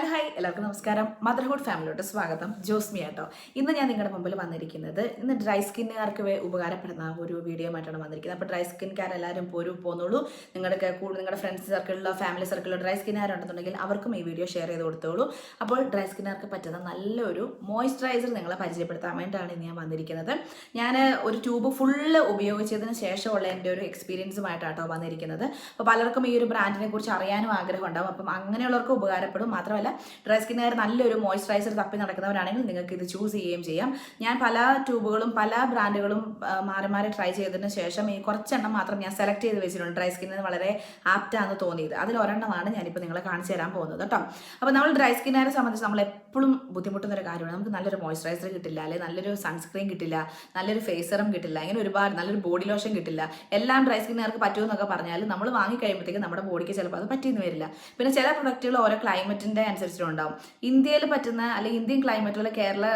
Hello hi. എല്ലാവർക്കും നമസ്കാരം. Motherhood ഫാമിലിയോട്ട് സ്വാഗതം. ജോസ്മി ആട്ടോ ഇന്ന് ഞാൻ നിങ്ങളുടെ മുമ്പിൽ വന്നിരിക്കുന്നത് ഇന്ന് ഡ്രൈ സ്കിന്നുകാർക്ക് ഉപകാരപ്പെടുന്ന ഒരു വീഡിയോ ആയിട്ടാണ് വന്നിരിക്കുന്നത്. അപ്പോൾ ഡ്രൈ സ്കിൻകാർ എല്ലാവരും പോരും പോന്നോളൂ. നിങ്ങളുടെ കൂടുതൽ നിങ്ങളുടെ ഫ്രണ്ട്സ് സർക്കിളിലോ ഫാമിലി സർക്കിളിലോ ഡ്രൈ സ്കിന്നുകാരുണ്ടെന്നുണ്ടെങ്കിൽ അവർക്കും ഈ വീഡിയോ ഷെയർ ചെയ്ത് കൊടുത്തോളൂ. അപ്പോൾ ഡ്രൈ സ്കിന്നുകാർക്ക് പറ്റുന്ന നല്ലൊരു മോയ്സ്ചറൈസർ നിങ്ങളെ പരിചയപ്പെടുത്താൻ വേണ്ടിയിട്ടാണ് ഇന്ന് ഞാൻ വന്നിരിക്കുന്നത്. ഞാൻ ഒരു ട്യൂബ് ഫുള്ള് ഉപയോഗിച്ചതിന് ശേഷമുള്ള എന്റെ ഒരു എക്സ്പീരിയൻസുമായിട്ടാട്ടോ വന്നിരിക്കുന്നത്. അപ്പോൾ പലർക്കും ഈ ഒരു ബ്രാൻഡിനെ കുറിച്ച് അറിയാനും ആഗ്രഹം ഉണ്ടാവും അപ്പം അങ്ങനെയുള്ളവർക്ക് ഉപകാരപ്പെടും. മാത്രമല്ല ഡ്രൈ സ്കിന്നുകാർ നല്ലൊരു മോയ്സ്ചറൈസർ തപ്പി നടക്കുന്നവരാണെങ്കിൽ നിങ്ങൾക്ക് ഇത് ചൂസ് ചെയ്യുകയും ചെയ്യാം. ഞാൻ പല ട്യൂബുകളും പല ബ്രാൻഡുകളും മാറി മാറി ട്രൈ ചെയ്തതിന് ശേഷം ഈ കുറച്ചെണ്ണം മാത്രം ഞാൻ സെലക്ട് ചെയ്ത് വെച്ചിട്ടുണ്ട് ഡ്രൈ സ്കിന്നിന് വളരെ ആപ്റ്റാന്ന് തോന്നിയത്. അതിൽ ഒരെണ്ണമാണ് ഞാനിപ്പോൾ നിങ്ങളെ കാണിച്ചു തരാൻ പോകുന്നത് കേട്ടോ. അപ്പോൾ നമ്മൾ ഡ്രൈ സ്കിന്നുകാരെ സംബന്ധിച്ച് നമ്മൾ എപ്പോഴും ബുദ്ധിമുട്ടുന്ന ഒരു കാര്യമാണ്. നമുക്ക് നല്ലൊരു മോയ്സ്ചറൈസർ കിട്ടില്ല അല്ലെങ്കിൽ നല്ലൊരു സൺസ്ക്രീൻ കിട്ടില്ല നല്ലൊരു ഫേസറും കിട്ടില്ല ഇങ്ങനെ ഒരുപാട് നല്ലൊരു ബോഡി ലോഷൻ കിട്ടില്ല. എല്ലാം ഡ്രൈ സ്കിന്നുകാർക്ക് പറ്റുമെന്നൊക്കെ പറഞ്ഞാൽ നമ്മൾ വാങ്ങിക്കഴിയുമ്പോഴത്തേക്ക് നമ്മുടെ ബോഡിക്ക് ചിലപ്പോൾ അത് പറ്റിയെന്ന് വരില്ല. പിന്നെ ചില പ്രൊഡക്റ്റുകൾ ഓരോ ക്ലൈമറ്റിന്റെ അനുസരിച്ചിട്ടും ഉണ്ടാവും ഇന്ത്യയിൽ പറ്റുന്ന അല്ലെങ്കിൽ ഇന്ത്യൻ ക്ലൈമറ്റിൽ കേരള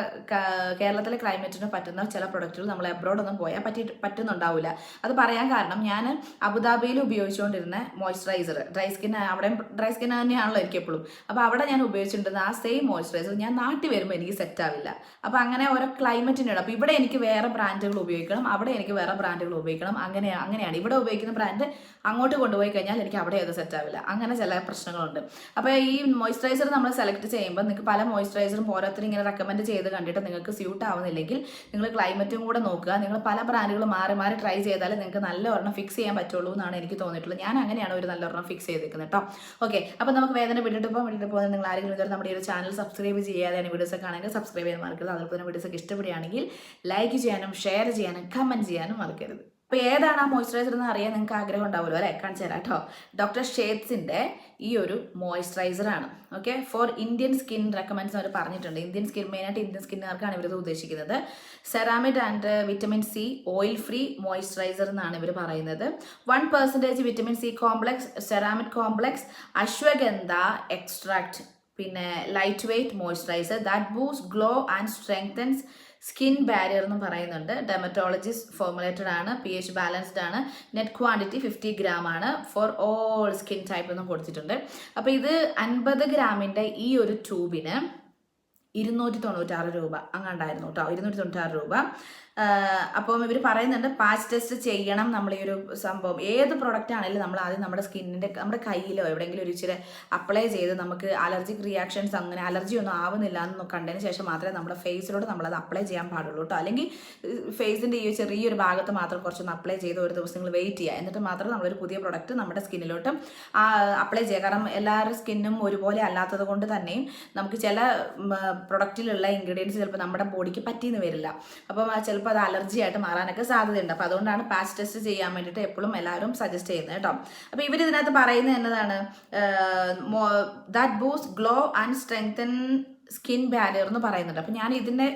കേരളത്തിലെ ക്ലൈമറ്റിന് പറ്റുന്ന ചില പ്രൊഡക്റ്റുകൾ നമ്മൾ എബ്രോഡ് ഒന്നും പോയാൽ പറ്റി പറ്റുന്നുണ്ടാവില്ല അത് പറയാൻ കാരണം ഞാൻ അബുദാബിയിൽ ഉപയോഗിച്ചുകൊണ്ടിരുന്ന മോയ്സ്ചറൈസർ ഡ്രൈ സ്കിൻ അവിടെ ഡ്രൈ സ്കിൻ തന്നെയാണല്ലോ എനിക്ക് എപ്പോഴും. അപ്പോൾ അവിടെ ഞാൻ ഉപയോഗിച്ചിട്ടുണ്ടെന്ന് ആ സെയിം മോയ്സ്ചറൈസർ ഞാൻ നാട്ടിൽ വരുമ്പോൾ എനിക്ക് സെറ്റ് ആവില്ല. അപ്പോൾ അങ്ങനെ ഓരോ ക്ലൈമറ്റിനുണ്ട് അപ്പോൾ ഇവിടെ എനിക്ക് വേറെ ബ്രാൻഡുകൾ ഉപയോഗിക്കണം അവിടെ എനിക്ക് വേറെ ബ്രാൻഡുകൾ ഉപയോഗിക്കണം അങ്ങനെ അങ്ങനെയാണ്. ഇവിടെ ഉപയോഗിക്കുന്ന ബ്രാൻഡ് അങ്ങോട്ട് കൊണ്ടുപോയി കഴിഞ്ഞാൽ എനിക്ക് അവിടെ അത് സെറ്റ് ആവില്ല. അങ്ങനെ ചില പ്രശ്നങ്ങളുണ്ട്. അപ്പോൾ ഈ മോയ്സ്ചറൈസർ നമ്മൾ സെലക്ട് ചെയ്യുമ്പോൾ നിങ്ങൾക്ക് പല മോയ്സ്ചറൈസറും ഓരോരുത്തരും ഇങ്ങനെ റെക്കമെൻഡ് ചെയ്ത് കണ്ടിട്ട് നിങ്ങൾക്ക് സ്യൂട്ട് ആവുന്നില്ലെങ്കിൽ നിങ്ങൾ ക്ലൈമറ്റും കൂടെ നോക്കുക. നിങ്ങൾ പല ബ്രാൻഡുകൾ മാറി മാറി ട്രൈ ചെയ്താൽ നിങ്ങൾക്ക് നല്ല ഒരെണ്ണം ഫിക്സ് ചെയ്യാൻ പറ്റുള്ളൂ എന്നാണ് എനിക്ക് തോന്നിയിട്ടുള്ളത്. ഞാൻ അങ്ങനെയാണ് ഒരു നല്ല ഒരെണ്ണം ഫിക്സ് ചെയ്തേക്കുന്നത് കേട്ടോ ഓക്കെ അപ്പോൾ നമുക്ക് വേദന വിട്ടിട്ട് പോകാൻ വേണ്ടിയിട്ട് പോകുന്നത് നിങ്ങൾ ആരെങ്കിലും ഇതുവരെ നമ്മുടെ ഈ ഒരു ചാനൽ സബ്സ്ക്രൈബ് ചെയ്യാതെയാണ് വീഡിയോസ് ആണെങ്കിൽ സബ്സ്ക്രൈബ് ചെയ്യാൻ മറക്കരുത്. അതുപോലെ തന്നെ വീഡിയോസ് ഒക്കെ ഇഷ്ടപ്പെടുകയാണെങ്കിൽ ലൈക്ക് ചെയ്യാനും ഷെയർ ചെയ്യാനും കമന്റ് ചെയ്യാനും മറക്കരുത്. അപ്പോൾ ഏതാണ് ആ മോയ്സ്ചറൈസർ എന്ന് അറിയാൻ നിങ്ങൾക്ക് ആഗ്രഹം ഉണ്ടാവുമല്ലോ അല്ലേ? കാണിച്ചു തരാം കേട്ടോ. ഡോക്ടർ ഷേത്സിന്റെ ഈ ഒരു മോയ്സ്ചറൈസർ ആണ്. Okay for Indian skin recommends അവർ പറഞ്ഞിട്ടുണ്ട്. ഇന്ത്യൻ സ്കിൻ മെയിൻ ആയിട്ട് ഇന്ത്യൻ സ്കിന്നുകാർക്കാണ് ഇവരത് ഉദ്ദേശിക്കുന്നത്. Ceramide and vitamin C oil free moisturiser എന്നാണ് ഇവർ പറയുന്നത്. One percentage vitamin C complex ceramide complex ashwagandha extract പിന്നെ light weight moisturiser that boost glow and strengthens skin barrier എന്ന് പറയുന്നുണ്ട്. ഡെമറ്റോളജിസ്റ്റ് ഫോർമുലേറ്റഡ് ആണ്. പി എച്ച് ബാലൻസ്ഡ് ആണ്. Net quantity fifty gram ആണ് for all skin type എന്ന് കൊടുത്തിട്ടുണ്ട്. അപ്പോൾ ഇത് അൻപത് ഗ്രാമിന്റെ ഈ ഒരു ട്യൂബിന് ഇരുന്നൂറ്റി തൊണ്ണൂറ്റാറ് രൂപ. അങ്ങാണ്ടായിരുന്നു കേട്ടോ. ഇരുന്നൂറ്റി തൊണ്ണൂറ്റാറ് രൂപ. അപ്പം ഇവർ പറയുന്നുണ്ട് പാച്ച് ടെസ്റ്റ് ചെയ്യണം നമ്മൾ ഈ ഒരു സംഭവം. ഏത് പ്രൊഡക്റ്റ് ആണെങ്കിലും നമ്മൾ ആദ്യം നമ്മുടെ സ്കിന്നിന്റെ നമ്മുടെ കയ്യിലോ എവിടെയെങ്കിലും ഒരു ഇച്ചിരി അപ്ലൈ ചെയ്ത് നമുക്ക് അലർജിക് റിയാക്ഷൻസ് അങ്ങനെ അലർജി ഒന്നും ആവുന്നില്ല എന്ന് കണ്ടതിന് ശേഷം മാത്രമേ നമ്മുടെ ഫേസിലോട്ട് നമ്മളത് അപ്ലൈ ചെയ്യാൻ പാടുള്ളൂ കേട്ടോ അല്ലെങ്കിൽ ഫേസിന്റെ ഈ ചെറിയൊരു ഭാഗത്ത് മാത്രം കുറച്ചൊന്ന് അപ്ലൈ ചെയ്ത് ഒരു ദിവസം നിങ്ങൾ വെയിറ്റ് ചെയ്യുക. എന്നിട്ട് മാത്രം നമ്മളൊരു പുതിയ പ്രൊഡക്റ്റ് നമ്മുടെ സ്കിന്നിലോട്ട് അപ്ലൈ ചെയ്യുക. കാരണം എല്ലാവരുടെ സ്കിന്നും ഒരുപോലെ അല്ലാത്തത് കൊണ്ട് തന്നെയും നമുക്ക് ചില പ്രൊഡക്റ്റിലുള്ള ഇൻഗ്രീഡിയൻസ് ചിലപ്പോൾ നമ്മുടെ ബോഡിക്ക് പറ്റിയെന്ന് വരില്ല. അപ്പം ആ ചിലപ്പോൾ അത് അലർജി ആയിട്ട് മാറാനൊക്കെ സാധ്യതയുണ്ട്. അപ്പോൾ അതുകൊണ്ടാണ് പാച്ച് ടെസ്റ്റ് ചെയ്യാൻ വേണ്ടിയിട്ട് എപ്പോഴും എല്ലാവരും സജസ്റ്റ് ചെയ്യുന്നത് കേട്ടോ. അപ്പോൾ ഇവർ ഇതിനകത്ത് പറയുന്നത് എന്നതാണ് that boost glow and strengthen skin barrier എന്ന് പറയുന്നുണ്ട്. അപ്പോൾ ഞാൻ ഇതിന്റെ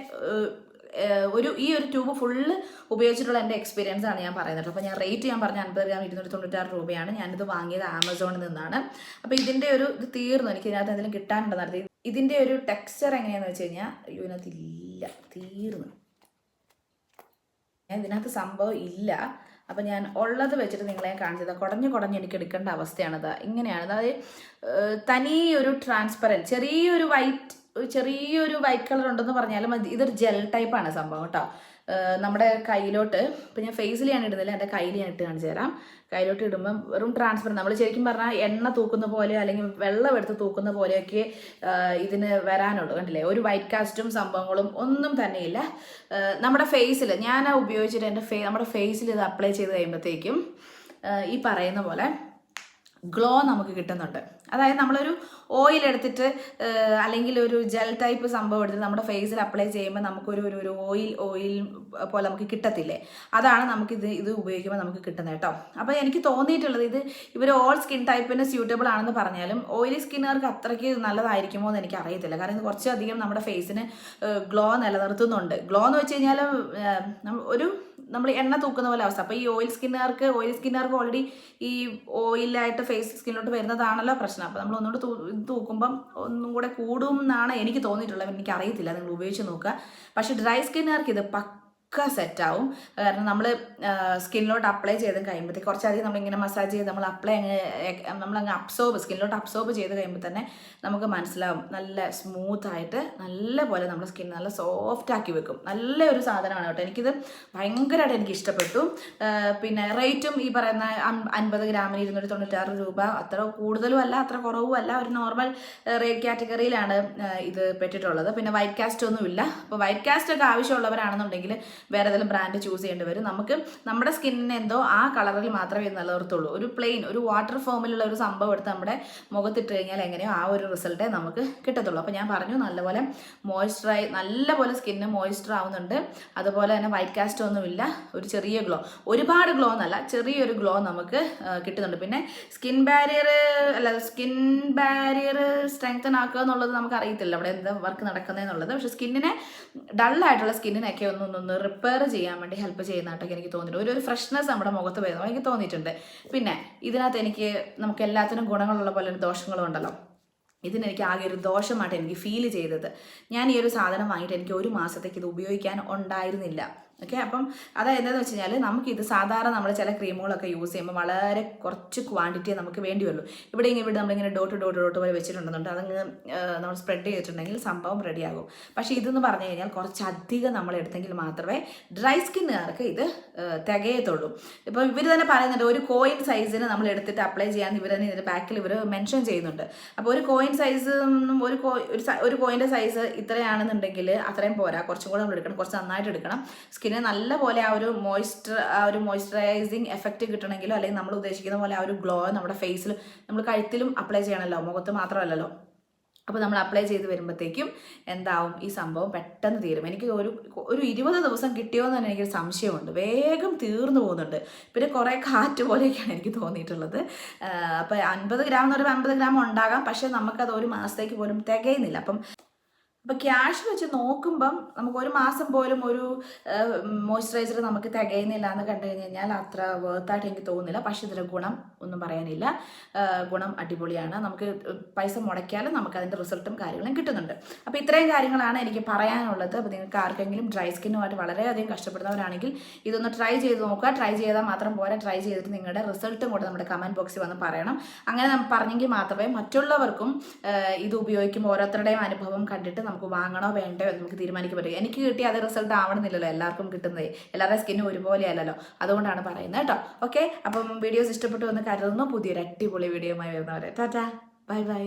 ഒരു ഈ ഒരു ട്യൂബ് ഫുള്ള് ഉപയോഗിച്ചിട്ടുള്ള എന്റെ എക്സ്പീരിയൻസ് ആണ് ഞാൻ പറയുന്നത് അപ്പോൾ ഞാൻ റേറ്റ് ഞാൻ പറഞ്ഞ അൻപത് ഗ്രാം ഇരുന്നൂറ്റി തൊണ്ണൂറ്റാറ് രൂപയാണ് ഞാനിത് വാങ്ങിയത് ആമസോണിൽ നിന്നാണ്. അപ്പോൾ ഇതിന്റെ ഒരു ഇത് തീർന്നു. എനിക്ക് ഇതിനകത്ത് എന്തെങ്കിലും കിട്ടാനുണ്ടെന്ന് അറിയാം. ഇതിന്റെ ഒരു ടെക്സ്ചർ എങ്ങനെയാണെന്ന് വെച്ച് കഴിഞ്ഞാൽ ഇതിനകത്ത് ഇല്ല. തീർന്നു. ഇതിനകത്ത് സംഭവം ഇല്ല. അപ്പം ഞാൻ ഉള്ളത് വെച്ചിട്ട് നിങ്ങളെ കാണിച്ചത്. കുടഞ്ഞ് കുടഞ്ഞ് എനിക്ക് എടുക്കേണ്ട അവസ്ഥയാണത്. ഇങ്ങനെയാണ്. അതായത് തനിയൊരു തനി ഒരു ട്രാൻസ്പെറന്റ് ചെറിയൊരു വൈറ്റ് ചെറിയൊരു വൈറ്റ് കളർ ഉണ്ടെന്ന് പറഞ്ഞാലും ഇതൊരു ജെൽ ടൈപ്പാണ് സംഭവം കേട്ടോ. നമ്മുടെ കയ്യിലോട്ട് ഇപ്പം ഞാൻ ഫേസിൽ ഞാൻ ഇടുന്നില്ല എന്റെ കയ്യിൽ ഞാൻ ഇട്ട് കാണിച്ചു തരാം. കയ്യിലോട്ട് ഇടുമ്പം വെറും ട്രാൻസ്ഫർ നമ്മൾ ശരിക്കും പറഞ്ഞാൽ എണ്ണ തൂക്കുന്ന പോലെ അല്ലെങ്കിൽ വെള്ളം എടുത്ത് തൂക്കുന്ന പോലെയൊക്കെ ഇതിന് വരാനുള്ളൂ കണ്ടില്ലേ? ഒരു വൈറ്റ് കാസ്റ്റും സംഭവങ്ങളും ഒന്നും തന്നെയില്ല. നമ്മുടെ ഫേസിൽ ഞാൻ ഉപയോഗിച്ചിട്ട് എന്റെ ഫേ നമ്മുടെ ഫേസിൽ ഇത് അപ്ലൈ ചെയ്ത് കഴിയുമ്പോഴത്തേക്കും ഈ പറയുന്ന പോലെ ഗ്ലോ നമുക്ക് കിട്ടുന്നുണ്ട്. അതായത് നമ്മളൊരു ഓയിൽ എടുത്തിട്ട് അല്ലെങ്കിൽ ഒരു ജെൽ ടൈപ്പ് സംഭവം എടുത്തിട്ട് നമ്മുടെ ഫേസിൽ അപ്ലൈ ചെയ്യുമ്പോൾ നമുക്കൊരു ഒരു ഒരു ഓയിൽ ഓയിൽ പോലെ നമുക്ക് കിട്ടത്തില്ലേ? അതാണ് നമുക്ക് ഇത് ഇത് ഉപയോഗിക്കുമ്പോൾ നമുക്ക് കിട്ടുന്നത് കേട്ടോ. അപ്പോൾ എനിക്ക് തോന്നിയിട്ടുള്ളത് ഇത് ഇവർ ഓൾ സ്കിൻ ടൈപ്പിന് സ്യൂട്ടബിൾ ആണെന്ന് പറഞ്ഞാലും ഓയിലി സ്കിന്നുകാർക്ക് അത്രയ്ക്ക് നല്ലതായിരിക്കുമോ എന്ന് എനിക്ക് അറിയത്തില്ല കാരണം ഇത് കുറച്ചധികം നമ്മുടെ ഫേസിന് ഗ്ലോ നിലനിർത്തുന്നുണ്ട്. ഗ്ലോ എന്ന് വെച്ച് കഴിഞ്ഞാൽ ഒരു നമ്മൾ എണ്ണ തൂക്കുന്ന പോലെ അവസ്ഥ. അപ്പോൾ ഈ ഓയിൽ സ്കിന്നുകാർക്ക് ഓയിൽ സ്കിന്നുകാർക്ക് ഓൾറെഡി ഈ ഓയിലായിട്ട് ഫേസ് സ്കിന്നിലോട്ട് വരുന്നതാണല്ലോ പ്രശ്നം. അപ്പോൾ നമ്മൾ ഒന്നുകൂടെ തൂ തൂക്കുമ്പം ഒന്നും കൂടെ കൂടും എന്നാണ് എനിക്ക് തോന്നിയിട്ടുള്ളത്. എനിക്ക് അറിയത്തില്ല നിങ്ങൾ ഉപയോഗിച്ച് നോക്കുക. പക്ഷേ ഡ്രൈ സ്കിന്നുകാർക്ക് ഇത് പക്ക ഒക്കെ സെറ്റാവും കാരണം നമ്മൾ സ്കിന്നിലോട്ട് അപ്ലൈ ചെയ്ത് കഴിയുമ്പോഴത്തേക്ക് കുറച്ചധികം നമ്മളിങ്ങനെ മസാജ് ചെയ്ത് നമ്മൾ അപ്ലൈ അങ്ങ് നമ്മളങ്ങ് അബ്സോർബ് സ്കിന്നിലോട്ട് അബ്സോർബ് ചെയ്ത് കഴിയുമ്പോൾ തന്നെ നമുക്ക് മനസ്സിലാവും. നല്ല സ്മൂത്ത് ആയിട്ട് നല്ല പോലെ നമ്മുടെ സ്കിൻ നല്ല സോഫ്റ്റ് ആക്കി വെക്കും. നല്ല ഒരു സാധനമാണ് കേട്ടോ. എനിക്കിത് ഭയങ്കരമായിട്ട് എനിക്ക് ഇഷ്ടപ്പെട്ടു. പിന്നെ റേറ്റും ഈ പറയുന്ന അൻപത് ഗ്രാമിന് ഇരുന്നൂറ്റി തൊണ്ണൂറ്റാറ് രൂപ അത്ര കൂടുതലും അല്ല അത്ര കുറവും അല്ല. ഒരു നോർമൽ റേറ്റ് കാറ്റഗറിയിലാണ് ഇത് പെട്ടിട്ടുള്ളത്. പിന്നെ വൈറ്റ് കാസ്റ്റ് ഒന്നും ഇല്ല അപ്പോൾ വൈറ്റ് കാസ്റ്റ് ഒക്കെ ആവശ്യമുള്ളവരാണെന്നുണ്ടെങ്കിൽ വേറെ ഏതെങ്കിലും ബ്രാൻഡ് ചൂസ് ചെയ്യേണ്ടി വരും. നമുക്ക് നമ്മുടെ സ്കിന്നിന് എന്തോ ആ കളറിൽ മാത്രമേ നിലനിർത്തുള്ളൂ. ഒരു പ്ലെയിൻ ഒരു വാട്ടർ ഫോമിലുള്ള ഒരു സംഭവം എടുത്ത് നമ്മുടെ മുഖത്തിട്ട് കഴിഞ്ഞാൽ എങ്ങനെയോ ആ ഒരു റിസൾട്ടേ നമുക്ക് കിട്ടത്തുള്ളൂ. അപ്പോൾ ഞാൻ പറഞ്ഞു നല്ലപോലെ മോയ്സ്ചറൈ നല്ലപോലെ സ്കിന്ന് മോയ്സ്ചർ ആവുന്നുണ്ട്. അതുപോലെ തന്നെ വൈറ്റ് കാസ്റ്റ് ഒന്നുമില്ല ഒരു ചെറിയ ഗ്ലോ ഒരുപാട് ഗ്ലോ എന്നല്ല ചെറിയൊരു ഗ്ലോ നമുക്ക് കിട്ടുന്നുണ്ട്. പിന്നെ സ്കിൻ ബാരിയർ അല്ല സ്കിൻ ബാരിയർ സ്ട്രെങ്തൻ ആക്കുക എന്നുള്ളത് നമുക്ക് അറിയത്തില്ല. അവിടെ എന്താ വർക്ക് നടക്കുന്നതെന്നുള്ളത് പക്ഷെ സ്കിന്നിനെ ഡള്ളായിട്ടുള്ള സ്കിന്നിനൊക്കെ ഒന്ന് ഒന്ന് റിപ്പയർ ചെയ്യാൻ വേണ്ടി ഹെൽപ്പ് ചെയ്യുന്നതായിട്ടൊക്കെ എനിക്ക് തോന്നിയിട്ടുണ്ട്. ഒരു ഒരു ഫ്രഷ്നെസ് നമ്മുടെ മുഖത്ത് വരുന്നു. എനിക്ക് തോന്നിയിട്ടുണ്ട്. പിന്നെ ഇതിനകത്ത് എനിക്ക് നമുക്ക് എല്ലാത്തിനും ഗുണങ്ങളുള്ള പോലെ ഒരു ദോഷങ്ങളും ഉണ്ടല്ലോ. ഇതിനെനിക്ക് ആകെ ഒരു ദോഷമായിട്ട് എനിക്ക് ഫീൽ ചെയ്തത്. ഞാൻ ഈ ഒരു സാധനം വാങ്ങിയിട്ട് എനിക്ക് ഒരു മാസത്തേക്ക് ഇത് ഉപയോഗിക്കാൻ ഉണ്ടായിരുന്നില്ല. ഓക്കെ അപ്പം അതായത് എന്താണെന്ന് വെച്ച് കഴിഞ്ഞാൽ നമുക്കിത് സാധാരണ നമ്മൾ ചില ക്രീമുകളൊക്കെ യൂസ് ചെയ്യുമ്പോൾ വളരെ കുറച്ച് ക്വാണ്ടിറ്റിയെ നമുക്ക് വേണ്ടി വരുള്ളൂ ഇവിടെ ഇങ്ങനെ ഇവിടെ നമ്മളിങ്ങനെ ഡോട്ട് ഡോട്ട് ഡോട്ട് പോലെ വെച്ചിട്ടുണ്ടെന്നുണ്ട്. അതങ്ങ് നമ്മൾ സ്പ്രെഡ് ചെയ്തിട്ടുണ്ടെങ്കിൽ സംഭവം റെഡിയാകും പക്ഷേ ഇതെന്ന് പറഞ്ഞു കഴിഞ്ഞാൽ കുറച്ചധികം നമ്മൾ എടുത്തെങ്കിൽ മാത്രമേ ഡ്രൈ സ്കിന്നുകാർക്ക് ഇത് തികയത്തുള്ളൂ. ഇപ്പോൾ ഇവർ തന്നെ പറയുന്നുണ്ട് ഒരു കോയിൻ സൈസിന് നമ്മൾ എടുത്തിട്ട് അപ്ലൈ ചെയ്യാൻ ഇവർ തന്നെ ഇതിന്റെ ബാക്കിൽ ഇവർ മെൻഷൻ ചെയ്യുന്നുണ്ട്. അപ്പോൾ ഒരു കോയിൻ സൈസ് ഒരു കോ ഒരു കോയിന്റെ സൈസ് ഇത്രയാണെന്നുണ്ടെങ്കിൽ അത്രയും പോരാ. കുറച്ചും കൂടെ നമ്മൾ എടുക്കണം കുറച്ച് നന്നായിട്ട് എടുക്കണം. സ്കിന്നിന് നല്ല പോലെ ആ ഒരു മോയ്സ്ചർ ആ ഒരു മോയ്സ്ചറൈസിങ് എഫക്റ്റ് കിട്ടണമെങ്കിലോ അല്ലെങ്കിൽ നമ്മൾ ഉദ്ദേശിക്കുന്ന പോലെ ആ ഒരു ഗ്ലോ നമ്മുടെ ഫേസിൽ നമ്മൾ കഴുത്തിലും അപ്ലൈ ചെയ്യണമല്ലോ മുഖത്ത് മാത്രമല്ലല്ലോ. അപ്പോൾ നമ്മൾ അപ്ലൈ ചെയ്ത് വരുമ്പോഴത്തേക്കും എന്താവും? ഈ സംഭവം പെട്ടെന്ന് തീരും. എനിക്ക് ഒരു ഒരു ഇരുപത് ദിവസം കിട്ടിയോ എന്ന് തന്നെ എനിക്കൊരു സംശയമുണ്ട്. വേഗം തീർന്നു പോകുന്നുണ്ട്. പിന്നെ കുറേ കാറ്റ് പോലെയൊക്കെയാണ് എനിക്ക് തോന്നിയിട്ടുള്ളത്. അപ്പോൾ അൻപത് ഗ്രാം എന്ന് പറയുമ്പോൾ അൻപത് ഗ്രാം ഉണ്ടാകാം. പക്ഷേ നമുക്കത് ഒരു മാസത്തേക്ക് പോലും തികയുന്നില്ല. അപ്പം അപ്പോൾ ക്യാഷ് വെച്ച് നോക്കുമ്പം നമുക്ക് ഒരു മാസം പോലും ഒരു മോയ്സ്ചറൈസർ നമുക്ക് തികയുന്നില്ല എന്ന് കണ്ടു കഴിഞ്ഞ് കഴിഞ്ഞാൽ അത്ര വേർത്തായിട്ട് എനിക്ക് തോന്നുന്നില്ല. പക്ഷെ ഇതിന്റെ ഗുണം ഒന്നും പറയാനില്ല. ഗുണം അടിപൊളിയാണ്. നമുക്ക് പൈസ മുടക്കിയാലും നമുക്ക് അതിന്റെ റിസൾട്ടും കാര്യങ്ങളും കിട്ടുന്നുണ്ട്. അപ്പോൾ ഇത്രയും കാര്യങ്ങളാണ് എനിക്ക് പറയാനുള്ളത്. അപ്പോൾ നിങ്ങൾക്ക് ആർക്കെങ്കിലും ഡ്രൈ സ്കിന്നുമായിട്ട് വളരെയധികം കഷ്ടപ്പെടുന്നവരാണെങ്കിൽ ഇതൊന്ന് ട്രൈ ചെയ്ത് നോക്കുക. ട്രൈ ചെയ്താൽ മാത്രം പോരാ. ട്രൈ ചെയ്തിട്ട് നിങ്ങളുടെ റിസൾട്ടും കൂടെ നമ്മുടെ കമന്റ് ബോക്സിൽ വന്ന് പറയണം. അങ്ങനെ പറഞ്ഞെങ്കിൽ മാത്രമേ മറ്റുള്ളവർക്കും ഇത് ഉപയോഗിക്കുമ്പോൾ ഓരോരുത്തരുടെയും അനുഭവം കണ്ടിട്ട് നമുക്ക് വാങ്ങണോ വേണ്ടോ എന്ന് നമുക്ക് തീരുമാനിക്കാൻ പറ്റും. എനിക്ക് കിട്ടിയ അത് റിസൾട്ട് ആവണമെന്നില്ലല്ലോ എല്ലാവർക്കും കിട്ടുന്നത്. എല്ലാവരുടെ സ്കിന്നും ഒരുപോലെ അല്ലല്ലോ അതുകൊണ്ടാണ് പറയുന്നത് കേട്ടോ. ഓക്കെ അപ്പം വീഡിയോസ് ഇഷ്ടപ്പെട്ടു എന്ന് കരുതുന്നു. പുതിയൊരു അടിപൊളി വീഡിയോയുമായി വരുന്നവരെ. ടാറ്റാ. Bye bye.